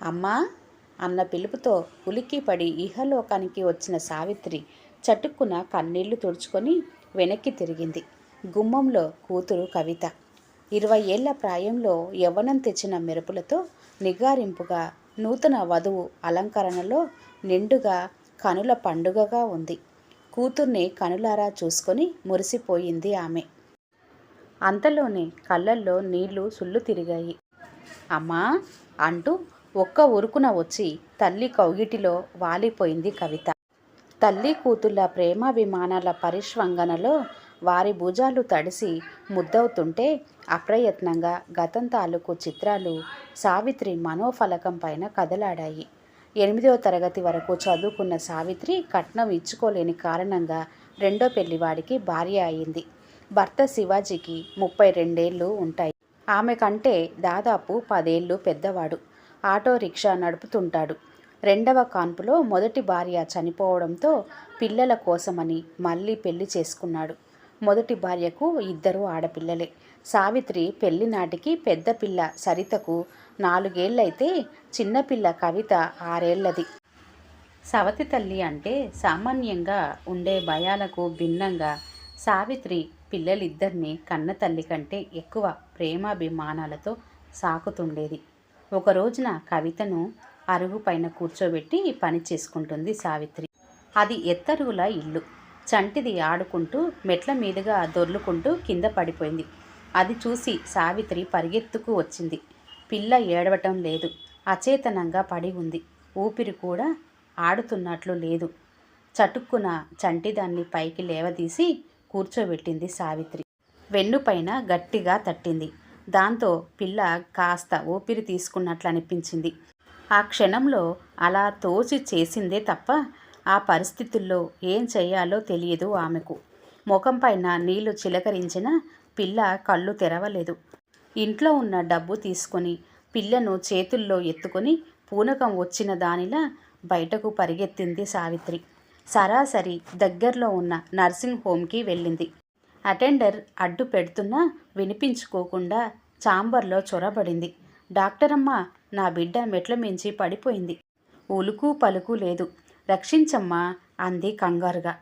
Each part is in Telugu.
అమ్మా! అన్న పిలుపుతో ఉలిక్కిపడి ఇహలోకానికి వచ్చిన సావిత్రి చటుక్కున కన్నీళ్ళు తుడుచుకొని వెనక్కి తిరిగింది. గుమ్మంలో కూతురు కవిత. ఇరవై ఏళ్ళ ప్రాయంలో యవ్వనం తెచ్చిన మెరుపులతో నిగారింపుగా నూతన వధువు అలంకరణలో నిండుగా కనుల పండుగగా ఉంది. కూతుర్ని కనులారా చూసుకొని మురిసిపోయింది ఆమె. అంతలోనే కళ్ళల్లో నీళ్ళు సుళ్ళు తిరిగాయి. అమ్మా! అంటూ ఒక్క ఉరుకున వచ్చి తల్లి కౌగిటిలో వాలిపోయింది కవిత. తల్లి కూతుళ్ళ ప్రేమాభిమానాల పరిష్వంగనలో వారి భుజాలు తడిసి ముద్దవుతుంటే అప్రయత్నంగా గతం తాలూకు చిత్రాలు సావిత్రి మనోఫలకం పైన కదలాడాయి. ఎనిమిదవ తరగతి వరకు చదువుకున్న సావిత్రి కట్నం ఇచ్చుకోలేని కారణంగా రెండో పెళ్ళివాడికి భార్య అయింది. భర్త శివాజీకి ముప్పై రెండేళ్ళు ఉంటాయి. ఆమె కంటే దాదాపు పదేళ్ళు పెద్దవాడు. ఆటో రిక్షా నడుపుతుంటాడు. రెండవ కాన్పులో మొదటి భార్య చనిపోవడంతో పిల్లల కోసమని మళ్ళీ పెళ్ళి చేసుకున్నాడు. మొదటి భార్యకు ఇద్దరు ఆడపిల్లలే. సావిత్రి పెళ్ళి నాటికి పెద్ద పిల్ల సరితకు నాలుగేళ్ళైతే చిన్నపిల్ల కవిత ఆరేళ్ళది సవతి తల్లి అంటే సామాన్యంగా ఉండే భయాలకు భిన్నంగా సావిత్రి పిల్లలిద్దరినీ కన్న తల్లి కంటే ఎక్కువ ప్రేమాభిమానాలతో సాకుతుండేది. ఒక రోజున కవితను అరుగు పైన కూర్చోబెట్టి పని చేసుకుంటుంది సావిత్రి. అది ఎత్తరుగుల ఇల్లు. చంటిది ఆడుకుంటూ మెట్ల మీదుగా దొర్లుకుంటూ కింద పడిపోయింది. అది చూసి సావిత్రి పరిగెత్తుకు వచ్చింది. పిల్ల ఏడవటం లేదు. అచేతనంగా పడి ఉంది. ఊపిరి కూడా ఆడుతున్నట్లు లేదు. చటుక్కున చంటిదాన్ని పైకి లేవదీసి కూర్చోబెట్టింది సావిత్రి. వెన్నుపైన గట్టిగా తట్టింది. దాంతో పిల్ల కాస్త ఊపిరి తీసుకున్నట్లు అనిపించింది ఆ క్షణంలో అలా తోచి చేసిందే తప్ప ఆ పరిస్థితుల్లో ఏం చేయాలో తెలియదు ఆమెకు. ముఖం పైన నీళ్ళు చిలకరించిన పిల్ల కళ్ళు తెరవలేదు. ఇంట్లో ఉన్న డబ్బు తీసుకొని పిల్లను చేతుల్లో ఎత్తుకొని పూనకం వచ్చిన దానిలా బయటకు పరిగెత్తింది సావిత్రి. సరాసరి దగ్గరలో ఉన్న నర్సింగ్ హోమ్కి వెళ్ళింది. అటెండర్ అడ్డు పెడుతున్నా వినిపించుకోకుండా చాంబర్లో చొరబడింది. డాక్టరమ్మ నా బిడ్డ మెట్ల మించి పడిపోయింది. ఉలుకు పలుకు లేదు. రక్షించమ్మా అంది కంగారుగా.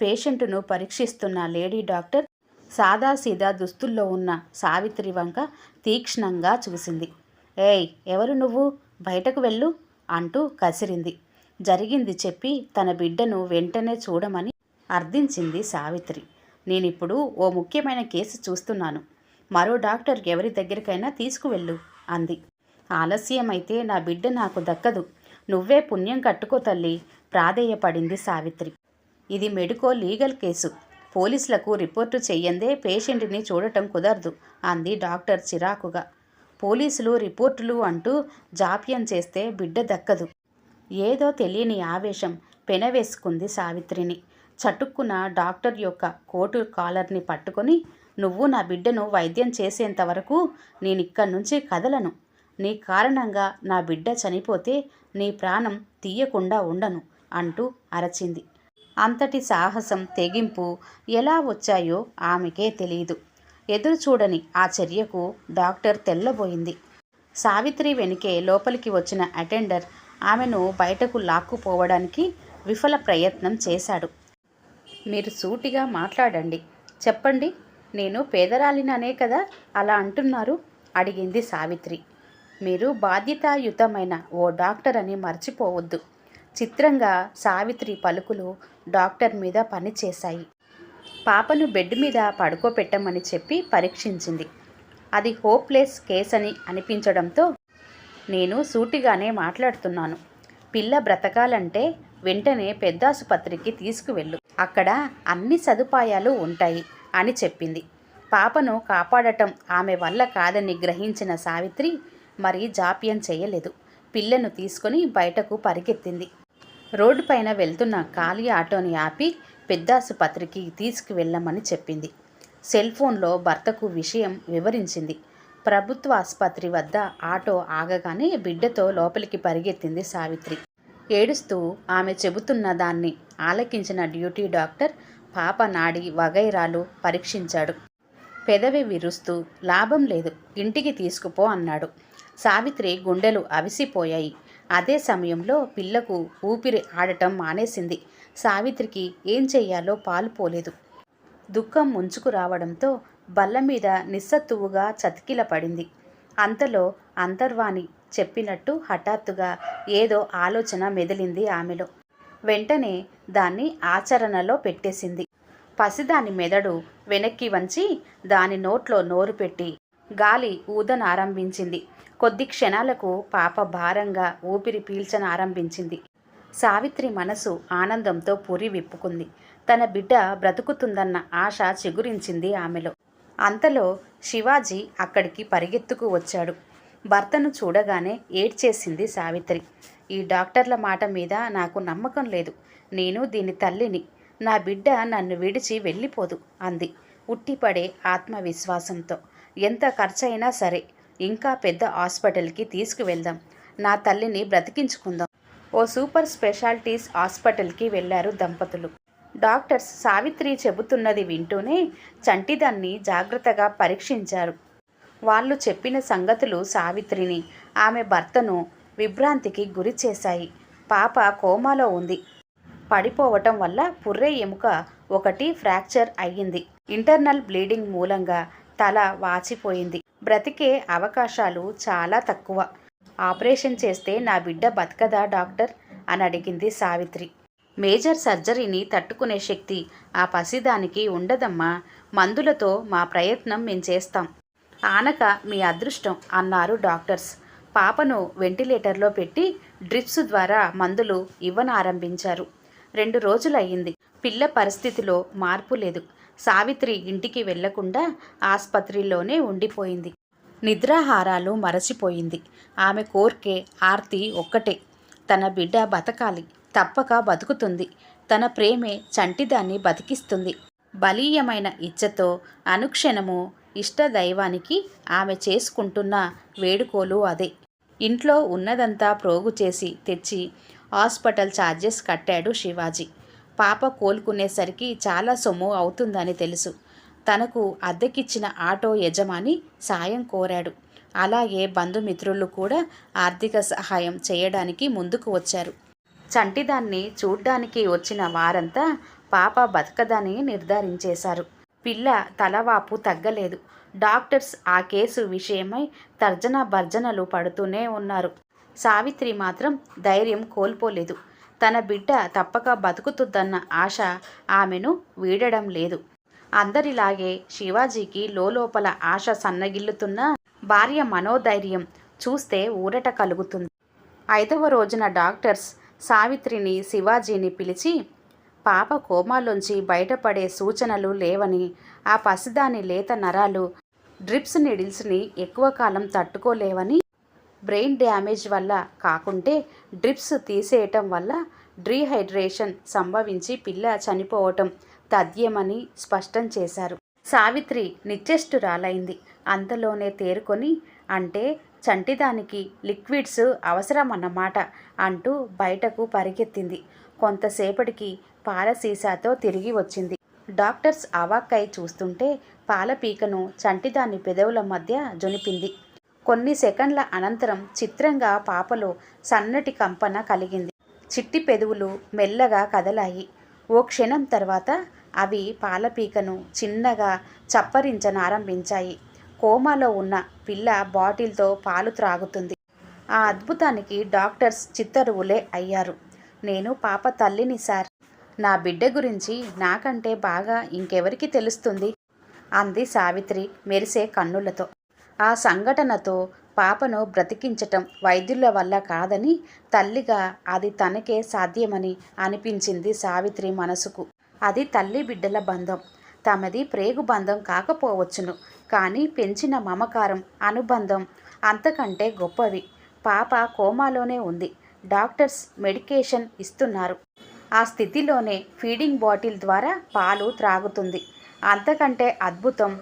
పేషెంటును పరీక్షిస్తున్న లేడీ డాక్టర్ సాదాసీదా దుస్తుల్లో ఉన్న సావిత్రి వంక తీక్ష్ణంగా చూసింది. ఏయ్ ఎవరు నువ్వు? బయటకు వెళ్ళు అంటూ కసిరింది. జరిగింది చెప్పి తన బిడ్డను వెంటనే చూడమని అర్థించింది సావిత్రి. నేనిప్పుడు ఓ ముఖ్యమైన కేసు చూస్తున్నాను. మరో డాక్టర్ ఎవరి దగ్గరికైనా తీసుకువెళ్ళు అంది. ఆలస్యమైతే నా బిడ్డ నాకు దక్కదు. నువ్వే పుణ్యం కట్టుకో తల్లి ప్రాధేయపడింది సావిత్రి. ఇది మెడికో లీగల్ కేసు. పోలీసులకు రిపోర్టు చెయ్యందే పేషెంట్ని చూడటం కుదరదు అంది డాక్టర్ చిరాకుగా. పోలీసులు రిపోర్టులు అంటూ జాప్యం చేస్తే బిడ్డ దక్కదు. ఏదో తెలియని ఆవేశం పెనవేసుకుంది సావిత్రిని. చటుక్కున డాక్టర్ యొక్క కోటు కాలర్ని పట్టుకొని నువ్వు నా బిడ్డను వైద్యం చేసేంత వరకు నేను ఇక్కడి నుంచి కదలను. నీ కారణంగా నా బిడ్డ చనిపోతే నీ ప్రాణం తీయకుండా ఉండను అంటూ అరచింది. అంతటి సాహసం తెగింపు ఎలా వచ్చాయో ఆమెకే తెలియదు ఎదురు చూడని ఆ చర్యకు డాక్టర్ తెల్లబోయింది. సావిత్రి వెనుకే లోపలికి వచ్చిన అటెండర్ ఆమెను బయటకు లాక్కుపోవడానికి విఫల ప్రయత్నం చేశాడు. మీరు సూటిగా మాట్లాడండి. చెప్పండి. నేను పేదరాలిననే కదా అలా అంటున్నారు? అడిగింది సావిత్రి. మీరు బాధ్యతాయుతమైన ఓ డాక్టర్ అని మర్చిపోవద్దు. చిత్రంగా సావిత్రి పలుకులు డాక్టర్ మీద పనిచేశాయి పాపను బెడ్ మీద పడుకోపెట్టమని చెప్పి పరీక్షించింది. అది హోప్లెస్ కేస్ అని అనిపించడంతో నేను సూటిగానే మాట్లాడుతున్నాను. పిల్ల బ్రతకాలంటే వెంటనే పెద్దాసుపత్రికి తీసుకువెళ్ళు. అక్కడ అన్ని సదుపాయాలు ఉంటాయి. అని చెప్పింది. పాపను కాపాడటం ఆమె వల్ల కాదని గ్రహించిన సావిత్రి మరి జాప్యం చేయలేదు. పిల్లను తీసుకొని బయటకు పరిగెత్తింది. రోడ్డు పైన వెళ్తున్న ఖాళీ ఆటోని ఆపి పెద్దాసుపత్రికి తీసుకువెళ్ళమని చెప్పింది. సెల్ ఫోన్లో భర్తకు విషయం వివరించింది. ప్రభుత్వ ఆసుపత్రి వద్ద ఆటో ఆగగానే బిడ్డతో లోపలికి పరిగెత్తింది సావిత్రి. ఏడుస్తూ ఆమె చెబుతున్న దాన్ని ఆలకించిన డ్యూటీ డాక్టర్ పాప నాడి వగైరాలు పరీక్షించాడు. పెదవి విరుస్తూ లాభం లేదు ఇంటికి తీసుకుపో అన్నాడు. సావిత్రి గుండెలు అవిసిపోయాయి. అదే సమయంలో పిల్లకు ఊపిరి ఆడటం మానేసింది. సావిత్రికి ఏం చెయ్యాలో పాలుపోలేదు దుఃఖం ముంచుకు రావడంతో బల్ల మీద నిస్సత్తువుగా చతికిల పడింది. అంతలో అంతర్వాణి చెప్పినట్టు హఠాత్తుగా ఏదో ఆలోచన మెదిలింది ఆమెలో. వెంటనే దాన్ని ఆచరణలో పెట్టేసింది. పసిదాని మెదడు వెనక్కి వంచి దాని నోట్లో నోరు పెట్టి గాలి ఊదనారంభించింది. కొద్ది క్షణాలకు పాప భారంగా ఊపిరి పీల్చనారంభించింది. సావిత్రి మనసు ఆనందంతో పురి విప్పుకుంది. తన బిడ్డ బ్రతుకుతుందన్న ఆశ చిగురించింది ఆమెలో. అంతలో శివాజీ అక్కడికి పరిగెత్తుకు వచ్చాడు. భర్తను చూడగానే ఏడ్చేసింది సావిత్రి. ఈ డాక్టర్ల మాట మీద నాకు నమ్మకం లేదు. నేను దీని తల్లిని. నా బిడ్డ నన్ను విడిచి వెళ్ళిపోదు అంది ఉట్టిపడే ఆత్మవిశ్వాసంతో. ఎంత ఖర్చైనా సరే ఇంకా పెద్ద హాస్పిటల్కి తీసుకువెళ్దాం. నా తల్లిని బ్రతికించుకుందాం. ఓ సూపర్ స్పెషాలిటీస్ హాస్పిటల్కి వెళ్ళారు దంపతులు. డాక్టర్స్ సావిత్రి చెబుతున్నది వింటూనే చంటిదాన్ని జాగ్రత్తగా పరీక్షించారు. వాళ్ళు చెప్పిన సంగతులు సావిత్రిని ఆమె భర్తను విభ్రాంతికి గురి చేశాయి. పాప కోమాలో ఉంది. పడిపోవటం వల్ల పుర్రె ఎముక ఒకటి ఫ్రాక్చర్ అయ్యింది. ఇంటర్నల్ బ్లీడింగ్ మూలంగా తల వాచిపోయింది. బ్రతికే అవకాశాలు చాలా తక్కువ. ఆపరేషన్ చేస్తే నా బిడ్డ బతకదా డాక్టర్? అని అడిగింది సావిత్రి. మేజర్ సర్జరీని తట్టుకునే శక్తి ఆ పసిదానికి ఉండదమ్మా. మందులతో మా ప్రయత్నం మేం చేస్తాం. ఆనక మీ అదృష్టం అన్నారు డాక్టర్స్. పాపను వెంటిలేటర్లో పెట్టి డ్రిప్స్ ద్వారా మందులు ఇవ్వనారంభించారు. రెండు రోజులయ్యింది. పిల్ల పరిస్థితిలో మార్పు లేదు. సావిత్రి ఇంటికి వెళ్ళకుండా ఆసుపత్రిలోనే ఉండిపోయింది. నిద్రాహారాలు మరచిపోయింది. ఆమె కోర్కే ఆర్తి ఒక్కటే. తన బిడ్డ బతకాలి. తప్పక బతుకుతుంది. తన ప్రేమే చంటిదాన్ని బతికిస్తుంది. బలీయమైన ఇచ్చతో అనుక్షణము ఇష్టదైవానికి ఆమె చేసుకుంటున్న వేడుకోలు అదే. ఇంట్లో ఉన్నదంతా ప్రోగు చేసి తెచ్చి హాస్పిటల్ ఛార్జెస్ కట్టాడు శివాజీ. పాప కోలుకునేసరికి చాలా సొమ్ము అవుతుందని తెలుసు. తనకు అద్దెకిచ్చిన ఆటో యజమాని సాయం కోరాడు. అలాగే బంధుమిత్రులు కూడా ఆర్థిక సహాయం చేయడానికి ముందుకు వచ్చారు. చంటిదాన్ని చూడ్డానికి వచ్చిన వారంతా పాప బతకదని నిర్ధారించేశారు. పిల్ల తలవాపు తగ్గలేదు. డాక్టర్స్ ఆ కేసు విషయమై తర్జన భర్జనలు పడుతూనే ఉన్నారు. సావిత్రి మాత్రం ధైర్యం కోల్పోలేదు. తన బిడ్డ తప్పక బతుకుతుందన్న ఆశ ఆమెను వీడడం లేదు. అందరిలాగే శివాజీకి లోలోపల ఆశ సన్నగిల్లుతున్న భార్య మనోధైర్యం చూస్తే ఊరట కలుగుతుంది. ఐదవ రోజున డాక్టర్స్ సావిత్రిని శివాజీని పిలిచి పాప కోమాలోంచి బయటపడే సూచనలు లేవని ఆ పసిదాని లేత నరాలు డ్రిప్స్ నిడిల్స్ని ఎక్కువ కాలం తట్టుకోలేవని బ్రెయిన్ డ్యామేజ్ వల్ల కాకుంటే డ్రిప్స్ తీసేయటం వల్ల డీహైడ్రేషన్ సంభవించి పిల్ల చనిపోవటం తథ్యమని స్పష్టం చేశారు. సావిత్రి నిశ్చేష్టురాలైంది అంతలోనే తేరుకొని అంటే చంటిదానికి లిక్విడ్స్ అవసరమన్నమాట అంటూ బయటకు పరిగెత్తింది. కొంతసేపటికి పాల సీసాతో తిరిగి వచ్చింది. డాక్టర్స్ అవాక్కై చూస్తుంటే పాల పీకను చంటిదాని పెదవుల మధ్య జొనిపింది. కొన్ని సెకండ్ల అనంతరం చిత్రంగా పాపలో సన్నటి కంపన కలిగింది. చిట్టి పెదవులు మెల్లగా కదలాయి. ఓ క్షణం తర్వాత అవి పాలపీకను చిన్నగా చప్పరించనారంభించాయి. కోమాలో ఉన్న పిల్ల బాటిల్తో పాలు త్రాగుతుంది. ఆ అద్భుతానికి డాక్టర్స్ చిత్తరువులే అయ్యారు. నేను పాప తల్లిని సార్. నా బిడ్డ గురించి నాకంటే బాగా ఇంకెవరికి తెలుస్తుంది? అంది సావిత్రి మెరిసే కన్నులతో. ఆ సంఘటనతో పాపను బ్రతికించటం వైద్యుల వల్ల కాదని తల్లిగా అది తనకే సాధ్యమని అనిపించింది సావిత్రి మనసుకు. అది తల్లి బిడ్డల బంధం. తమది ప్రేగు బంధం కాకపోవచ్చును. కానీ పెంచిన మమకారం అనుబంధం అంతకంటే గొప్పవి పాప కోమాలోనే ఉంది. డాక్టర్స్ మెడికేషన్ ఇస్తున్నారు. ఆ స్థితిలోనే ఫీడింగ్ బాటిల్ ద్వారా పాలు త్రాగుతుంది. అంతకంటే అద్భుతం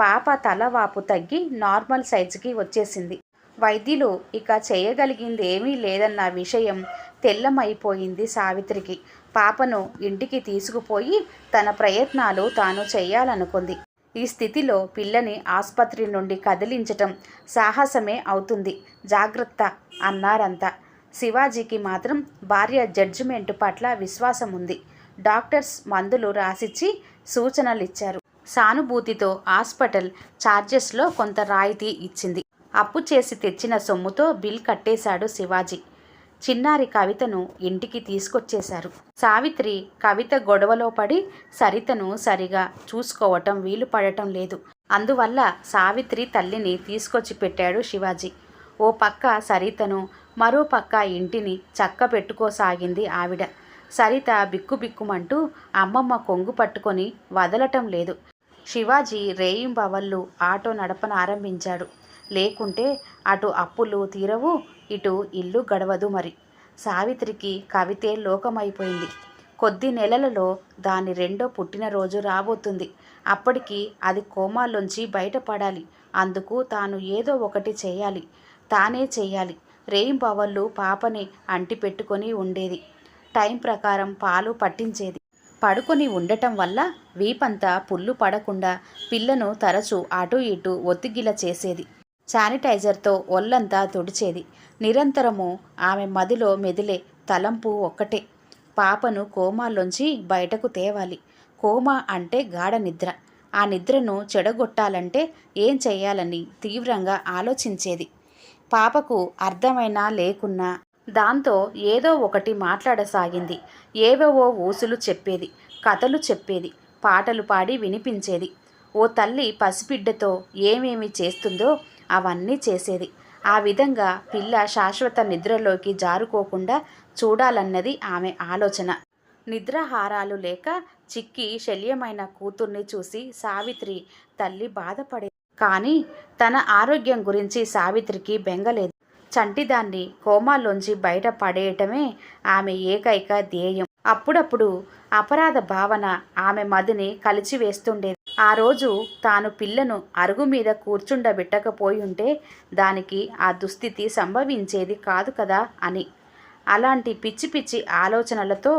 పాప తలవాపు తగ్గి నార్మల్ సైజుకి వచ్చేసింది. వైద్యులు ఇక చేయగలిగింది ఏమీ లేదన్న విషయం తెల్లమైపోయింది సావిత్రికి. పాపను ఇంటికి తీసుకుపోయి తన ప్రయత్నాలు తాను చేయాలనుకుంది. ఈ స్థితిలో పిల్లని ఆసుపత్రి నుండి కదిలించటం సాహసమే అవుతుంది. జాగ్రత్త అన్నారంతా. శివాజీకి మాత్రం భార్య జడ్జిమెంట్ పట్ల విశ్వాసం ఉంది డాక్టర్స్ మందులు రాసిచ్చి సూచనలు ఇచ్చారు సానుభూతితో హాస్పిటల్ ఛార్జెస్లో కొంత రాయితీ ఇచ్చింది. అప్పు చేసి తెచ్చిన సొమ్ముతో బిల్ కట్టేశాడు శివాజీ. చిన్నారి కవితను ఇంటికి తీసుకొచ్చేశారు. సావిత్రి కవిత గొడవలో పడి సరితను సరిగా చూసుకోవటం వీలు పడటం లేదు. అందువల్ల సావిత్రి తల్లిని తీసుకొచ్చి పెట్టాడు శివాజీ. ఓ పక్క సరితను మరో పక్క ఇంటిని చక్క పెట్టుకోసాగింది ఆవిడ. సరిత బిక్కుబిక్కుమంటూ అమ్మమ్మ కొంగు పట్టుకొని వదలటం లేదు. శివాజీ రేయింబవళ్ళు ఆటో నడపన ఆరంభించాడు. లేకుంటే అటు అప్పులు తీరవు ఇటు ఇల్లు గడవదు మరి. సావిత్రికి కవితే లోకమైపోయింది. కొద్ది నెలలలో దాని రెండో పుట్టినరోజు రాబోతుంది. అప్పటికి అది కోమాలోంచి బయటపడాలి. అందుకు తాను ఏదో ఒకటి చేయాలి. తానే చేయాలి. రేయింబవళ్ళు పాపని అంటిపెట్టుకొని ఉండేది. టైం ప్రకారం పాలు పట్టించేది. పడుకొని ఉండటం వల్ల వీపంతా పుల్లు పడకుండా పిల్లను తరచూ అటు ఇటు ఒత్తిగిల చేసేది. శానిటైజర్తో ఒళ్ళంతా తుడిచేది. నిరంతరము ఆమె మదిలో మెదిలే తలంపు ఒక్కటే. పాపను కోమాలోంచి బయటకు తేవాలి. కోమా అంటే గాఢ నిద్ర. ఆ నిద్రను చెడగొట్టాలంటే ఏం చేయాలని తీవ్రంగా ఆలోచించేది. పాపకు అర్థమైనా లేకున్నా దాంతో ఏదో ఒకటి మాట్లాడసాగింది. ఏవేవో ఊసులు చెప్పేది కథలు చెప్పేది పాటలు పాడి వినిపించేది. ఓ తల్లి పసిబిడ్డతో ఏమేమి చేస్తుందో అవన్నీ చేసేది. ఆ విధంగా పిల్ల శాశ్వత నిద్రలోకి జారుకోకుండా చూడాలన్నది ఆమె ఆలోచన. నిద్రాహారాలు లేక చిక్కి శల్యమైన కూతుర్ని చూసి సావిత్రి తల్లి బాధపడేది కానీ తన ఆరోగ్యం గురించి సావిత్రికి బెంగలేదు. చంటిదాన్ని కోమాలోంచి బయట పడేయటమే ఆమె ఏకైక ధ్యేయం. అప్పుడప్పుడు అపరాధ భావన ఆమె మదిని కలిచివేస్తుండేది. ఆ రోజు తాను పిల్లను అరుగు మీద కూర్చుండబెట్టకపోయుంటే దానికి ఆ దుస్థితి సంభవించేది కాదు కదా అని. అలాంటి పిచ్చి పిచ్చి ఆలోచనలతో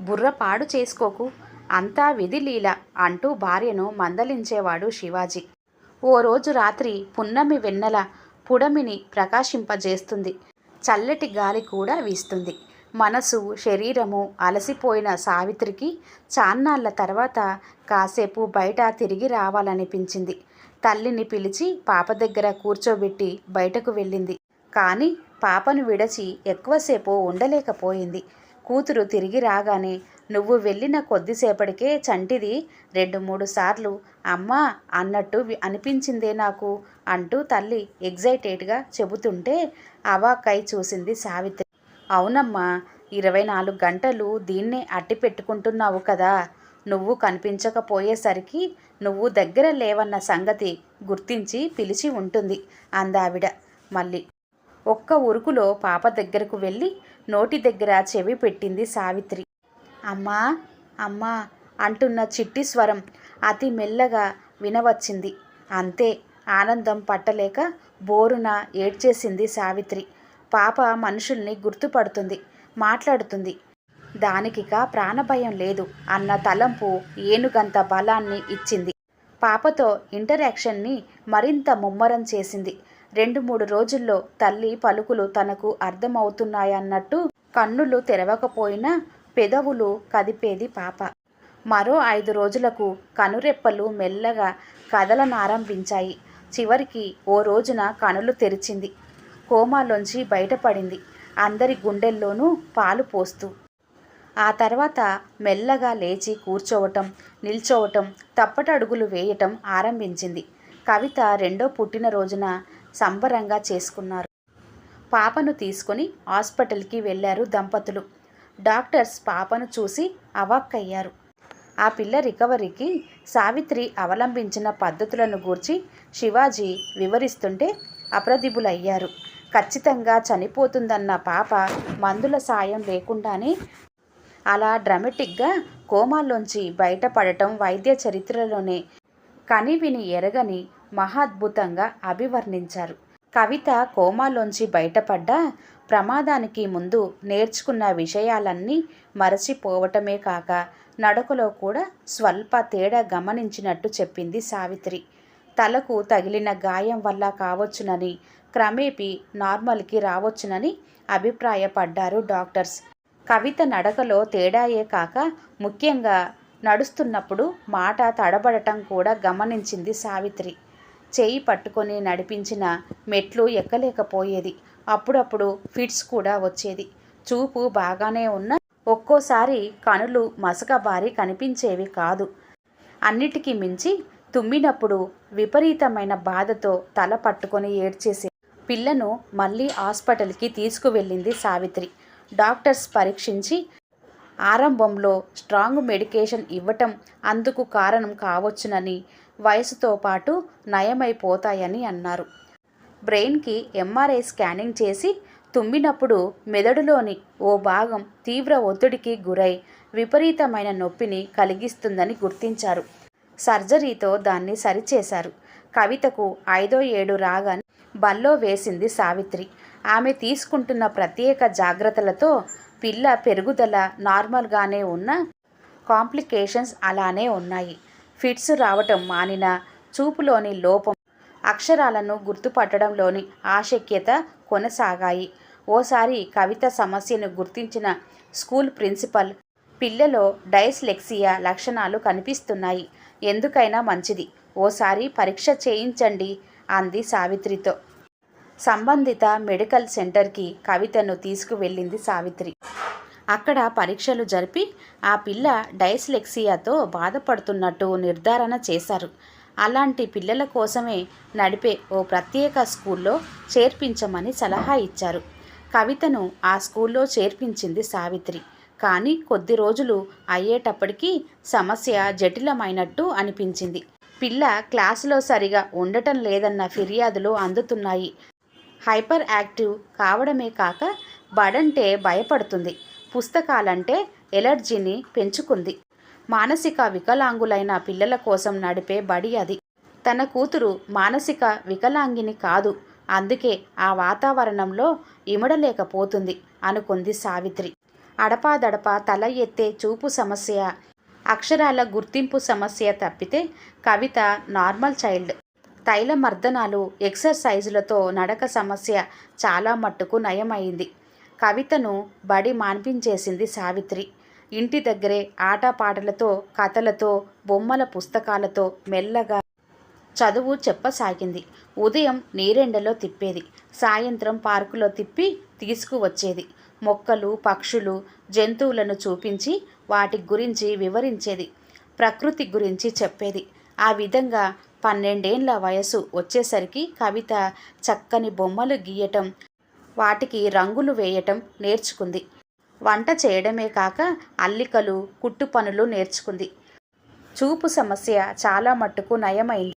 బుర్ర పాడు చేసుకోకు అంతా విధిలీల అంటూ భార్యను మందలించేవాడు శివాజీ. ఓ రోజు రాత్రి పున్నమి వెన్నెల పుడమిని ప్రకాశింపజేస్తుంది. చల్లటి గాలి కూడా వీస్తుంది. మనసు శరీరము అలసిపోయిన సావిత్రికి చాన్నాళ్ళ తర్వాత కాసేపు బయట తిరిగి రావాలనిపించింది. తల్లిని పిలిచి పాప దగ్గర కూర్చోబెట్టి బయటకు వెళ్ళింది. కానీ పాపను విడచి ఎక్కువసేపు ఉండలేకపోయింది. కూతురు తిరిగి రాగానే నువ్వు వెళ్ళిన కొద్దిసేపటికే చంటిది రెండు మూడు సార్లు. అమ్మా అన్నట్టు అనిపించిందే నాకు అంటూ తల్లి ఎగ్జైటెడ్గా చెబుతుంటే అవాక్కై చూసింది సావిత్రి. అవునమ్మా ఇరవై నాలుగు గంటలు దీన్నే అట్టి పెట్టుకుంటున్నావు కదా. నువ్వు కనిపించకపోయేసరికి నువ్వు దగ్గర లేవన్న సంగతి గుర్తించి పిలిచి ఉంటుంది అందావిడ మళ్ళీ. ఒక్క ఉరుకులో పాప దగ్గరకు వెళ్ళి నోటి దగ్గర చెవి పెట్టింది సావిత్రి. అమ్మా అమ్మా అంటున్న చిట్టి స్వరం అతి మెల్లగా వినవచ్చింది. అంతే ఆనందం పట్టలేక బోరున ఏడ్చేసింది సావిత్రి. పాప మనుషుల్ని గుర్తుపడుతుంది మాట్లాడుతుంది. దానికిక ప్రాణభయం లేదు అన్న తలంపు ఏనుగంత బలాన్ని ఇచ్చింది. పాపతో ఇంటరాక్షన్ని మరింత ముమ్మరం చేసింది. రెండు మూడు రోజుల్లో తల్లి పలుకులు తనకు అర్థమవుతున్నాయన్నట్టు కన్నులు తెరవకపోయినా పెదవులు కదిపేది పాప. మరో ఐదు రోజులకు కనురెప్పలు మెల్లగా కదలనారంభించాయి చివరికి ఓ రోజున కనులు తెరిచింది. కోమాలోంచి బయటపడింది. అందరి గుండెల్లోనూ పాలు పోస్తూ. ఆ తర్వాత మెల్లగా లేచి కూర్చోవటం నిల్చోవటం తప్పటడుగులు వేయటం ఆరంభించింది. కవిత రెండో పుట్టినరోజున సంబరంగా చేసుకున్నారు. పాపను తీసుకొని హాస్పిటల్కి వెళ్ళారు దంపతులు. డాక్టర్స్ పాపను చూసి అవాక్కయ్యారు. ఆ పిల్ల రికవరీకి సావిత్రి అవలంబించిన పద్ధతులను గూర్చి శివాజీ వివరిస్తుంటే అప్రదిబులయ్యారు. ఖచ్చితంగా చనిపోతుందన్న పాప మందుల సాయం లేకుండానే అలా డ్రమెటిక్గా కోమాలోంచి బయటపడటం వైద్య చరిత్రలోనే కనివిని ఎరగని మహాద్భుతంగా అభివర్ణించారు. కవిత కోమాలోంచి బయటపడ్డా ప్రమాదానికి ముందు నేర్చుకున్న విషయాలన్నీ మరచిపోవటమే కాక నడకలో కూడా స్వల్ప తేడా గమనించినట్టు చెప్పింది సావిత్రి. తలకు తగిలిన గాయం వల్ల కావచ్చునని క్రమేపీ నార్మల్కి రావచ్చునని అభిప్రాయపడ్డారు డాక్టర్స్. కవిత నడకలో తేడాయే కాక ముఖ్యంగా నడుస్తున్నప్పుడు మాట తడబడటం కూడా గమనించింది సావిత్రి. చేయి పట్టుకొని నడిపించిన మెట్లు ఎక్కలేకపోయేది. అప్పుడప్పుడు ఫిట్స్ కూడా వచ్చేది. చూపు బాగానే ఉన్న ఒక్కోసారి కనులు మసకబారి కనిపించేవి కాదు. అన్నిటికీ మించి తుమ్మినప్పుడు విపరీతమైన బాధతో తల పట్టుకొని ఏడ్చేసే పిల్లను మళ్ళీ హాస్పిటల్కి తీసుకువెళ్ళింది సావిత్రి. డాక్టర్స్ పరీక్షించి ఆరంభంలో స్ట్రాంగ్ మెడికేషన్ ఇవ్వటం అందుకు కారణం కావచ్చునని వయసుతో పాటు నయమైపోతాయని అన్నారు. బ్రెయిన్కి ఎంఆర్ఐ స్కానింగ్ చేసి తుమ్మినప్పుడు మెదడులోని ఓ భాగం తీవ్ర ఒత్తిడికి గురై విపరీతమైన నొప్పిని కలిగిస్తుందని గుర్తించారు. సర్జరీతో దాన్ని సరిచేశారు. కవితకు ఐదో ఏడు రాగానే బల్లో వేసింది సావిత్రి. ఆమె తీసుకుంటున్న ప్రత్యేక జాగ్రత్తలతో పిల్ల పెరుగుదల నార్మల్గానే ఉన్న కాంప్లికేషన్స్ అలానే ఉన్నాయి. ఫిట్స్ రావటం మానిన చూపులోని లోపం అక్షరాలను గుర్తుపట్టడంలోని ఆశక్యత కొనసాగాయి. ఓసారి కవిత సమస్యను గుర్తించిన స్కూల్ ప్రిన్సిపల్ పిల్లలో డైస్లెక్సియా లక్షణాలు కనిపిస్తున్నాయి. ఎందుకైనా మంచిది. ఓసారి పరీక్ష చేయించండి అంది సావిత్రితో. సంబంధిత మెడికల్ సెంటర్కి కవితను తీసుకువెళ్ళింది సావిత్రి. అక్కడ పరీక్షలు జరిపి ఆ పిల్ల డైస్లెక్సియాతో బాధపడుతున్నట్టు నిర్ధారణ చేశారు. అలాంటి పిల్లల కోసమే నడిపే ఓ ప్రత్యేక స్కూల్లో చేర్పించమని సలహా ఇచ్చారు. కవితను ఆ స్కూల్లో చేర్పించింది సావిత్రి. కానీ కొద్ది రోజులు అయ్యేటప్పటికీ సమస్య జటిలమైనట్టు అనిపించింది. పిల్ల క్లాసులో సరిగా ఉండటం లేదన్న ఫిర్యాదులు అందుతున్నాయి. హైపర్ యాక్టివ్ కావడమే కాక బడంటే భయపడుతుంది. పుస్తకాలంటే ఎలర్జీని పెంచుకుంది. మానసిక వికలాంగులైన పిల్లల కోసం నడిపే బడి అది. తన కూతురు మానసిక వికలాంగిని కాదు. అందుకే ఆ వాతావరణంలో ఇమడలేకపోతుంది అనుకుంది సావిత్రి. అడపాదడపా తల ఎత్తే చూపు సమస్య అక్షరాల గుర్తింపు సమస్య తప్పితే కవిత నార్మల్ చైల్డ్. తైల మర్దనాలు ఎక్సర్సైజులతో నడక సమస్య చాలా మట్టుకు నయమైంది. కవితను బడి మాన్పించేసింది సావిత్రి. ఇంటి దగ్గరే ఆటపాటలతో కథలతో బొమ్మల పుస్తకాలతో మెల్లగా చదువు చెప్పసాగింది. ఉదయం నీరెండలో తిప్పేది. సాయంత్రం పార్కులో తిప్పి తీసుకువచ్చేది. మొక్కలు పక్షులు జంతువులను చూపించి వాటి గురించి వివరించేది. ప్రకృతి గురించి చెప్పేది. ఆ విధంగా పన్నెండేండ్ల వయసు వచ్చేసరికి కవిత చక్కని బొమ్మలు గీయటం వాటికి రంగులు వేయటం నేర్చుకుంది. వంట చేయడమే కాక అల్లికలు కుట్టు పనులు నేర్చుకుంది. చూపు సమస్య చాలా మట్టుకు నయమైంది.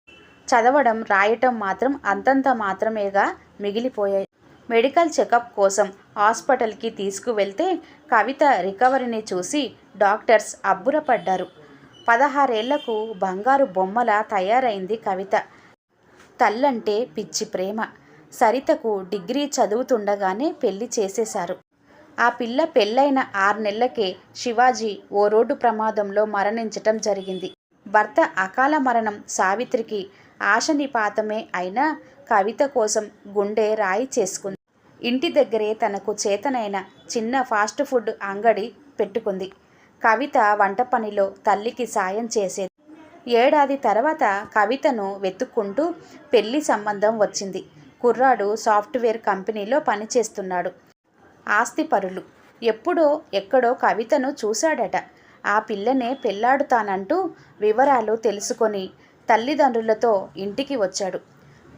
చదవడం రాయటం మాత్రం అంతంత మాత్రమేగా మిగిలిపోయాయి. మెడికల్ చెకప్ కోసం హాస్పిటల్కి తీసుకువెళ్తే కవిత రికవరీని చూసి డాక్టర్స్ అబ్బురపడ్డారు. పదహారేళ్ళకు బంగారు బొమ్మల తయారైంది కవిత. తల్లంటే పిచ్చి ప్రేమ. సరితకు డిగ్రీ చదువుతుండగానే పెళ్ళి చేసేశారు. ఆ పిల్ల పెళ్ళైన ఆరు నెలలకే శివాజీ ఓ రోడ్డు ప్రమాదంలో మరణించటం జరిగింది. భర్త అకాల మరణం సావిత్రికి ఆశనిపాతమే అయినా కవిత కోసం గుండె రాయి చేసుకుంది. ఇంటి దగ్గరే తనకు చేతనైన చిన్న ఫాస్ట్ ఫుడ్ అంగడి పెట్టుకుంది. కవిత వంట పనిలో తల్లికి సాయం చేసేది. ఏడాది తర్వాత కవితను వెతుక్కుంటూ పెళ్ళి సంబంధం వచ్చింది. కుర్రాడు సాఫ్ట్వేర్ కంపెనీలో పనిచేస్తున్నాడు. ఆస్తిపరులు. ఎప్పుడో ఎక్కడో కవితను చూశాడట. ఆ పిల్లనే పెళ్ళాడుతానంటూ వివరాలు తెలుసుకొని తల్లిదండ్రులతో ఇంటికి వచ్చాడు.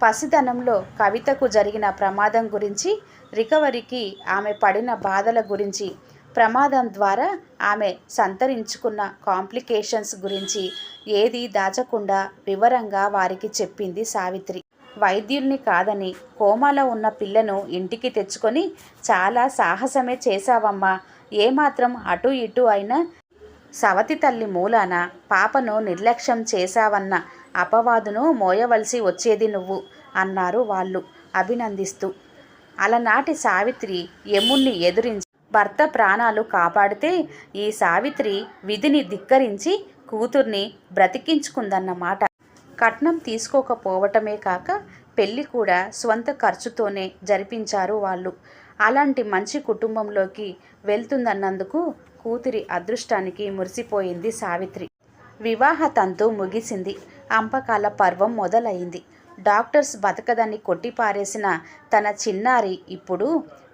పసిదనంలో కవితకు జరిగిన ప్రమాదం గురించి రికవరీకి ఆమె పడిన బాధల గురించి ప్రమాదం ద్వారా ఆమె సంతరించుకున్న కాంప్లికేషన్స్ గురించి ఏది దాచకుండా వివరంగా వారికి చెప్పింది సావిత్రి. వైద్యుల్ని కాదని కోమాలో ఉన్న పిల్లను ఇంటికి తెచ్చుకొని చాలా సాహసమే చేశావమ్మా. ఏమాత్రం అటు ఇటు అయినా సవతి తల్లి మూలాన పాపను నిర్లక్ష్యం చేశావన్న అపవాదును మోయవలసి వచ్చేది నువ్వు అన్నారు వాళ్ళు అభినందిస్తూ. అలనాటి సావిత్రి యముణ్ణి ఎదురించి భర్త ప్రాణాలు కాపాడితే ఈ సావిత్రి విధిని ధిక్కరించి కూతుర్ని బ్రతికించుకుందన్నమాట. కట్నం తీసుకోకపోవటమే కాక పెళ్ళి కూడా స్వంత ఖర్చుతోనే జరిపించారు వాళ్ళు. అలాంటి మంచి కుటుంబంలోకి వెళ్తుందన్నందుకు కూతురి అదృష్టానికి మురిసిపోయింది సావిత్రి. వివాహ తంతు ముగిసింది. అంపకాల పర్వం మొదలైంది. డాక్టర్స్ బతకదని కొట్టిపారేసిన తన చిన్నారి ఇప్పుడు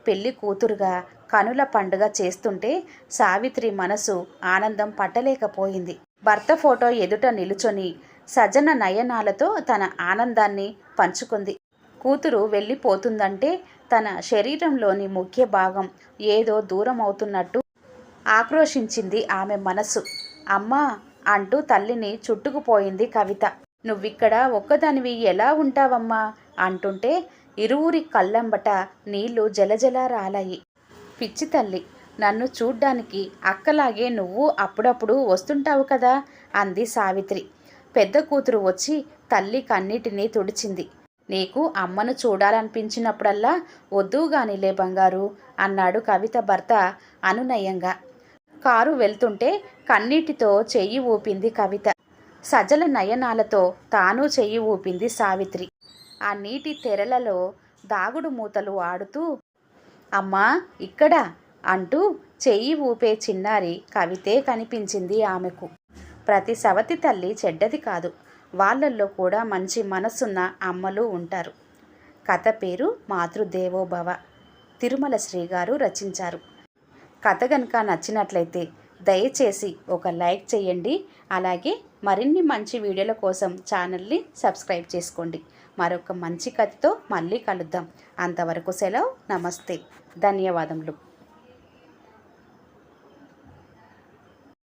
పెళ్ళి కూతురుగా కనుల పండుగ చేస్తుంటే సావిత్రి మనసు ఆనందం పట్టలేకపోయింది. భర్త ఫోటో ఎదుట నిలుచొని సజన నయనాలతో తన ఆనందాన్ని పంచుకుంది. కూతురు వెళ్ళిపోతుందంటే తన శరీరంలోని ముఖ్య భాగం ఏదో దూరం అవుతున్నట్టు ఆక్రోషించింది ఆమె మనసు. అమ్మా! అంటూ తల్లిని చుట్టుకుపోయింది కవిత. నువ్విక్కడ ఒక్కదానివి ఎలా ఉంటావమ్మా? అంటుంటే ఇరువురి కళ్ళంబట నీళ్ళు జలజల రాలాయి. పిచ్చి తల్లి! నన్ను చూడ్డానికి అక్కలాగే నువ్వు అప్పుడప్పుడు వస్తుంటావు కదా? అంది సావిత్రి. పెద్ద కూతురు వచ్చి తల్లి కన్నిటిని తుడిచింది. నీకు అమ్మను చూడాలనిపించినప్పుడల్లా వద్దుగానిలే బంగారు అన్నాడు కవిత భర్త అనునయంగా. కారు వెళ్తుంటే కన్నీటితో చెయ్యి ఊపింది కవిత. సజల నయనాలతో తాను చెయ్యి ఊపింది సావిత్రి. ఆ నీటి తెరలలో దాగుడు మూతలు ఆడుతూ అమ్మా ఇక్కడ అంటూ చెయ్యి ఊపే చిన్నారి కవితే కనిపించింది ఆమెకు. ప్రతి సవతి తల్లి చెడ్డది కాదు. వాళ్ళల్లో కూడా మంచి మనసున్న అమ్మలు ఉంటారు. కథ పేరు మాతృదేవోభవ. తిరుమల శ్రీ గారు రచించారు. కథ కనుక నచ్చినట్లయితే దయచేసి ఒక లైక్ చేయండి. అలాగే మరిన్ని మంచి వీడియోల కోసం ఛానల్ని సబ్స్క్రైబ్ చేసుకోండి. మరొక మంచి కథతో మళ్ళీ కలుద్దాం. అంతవరకు సెలవు. నమస్తే. ధన్యవాదములు.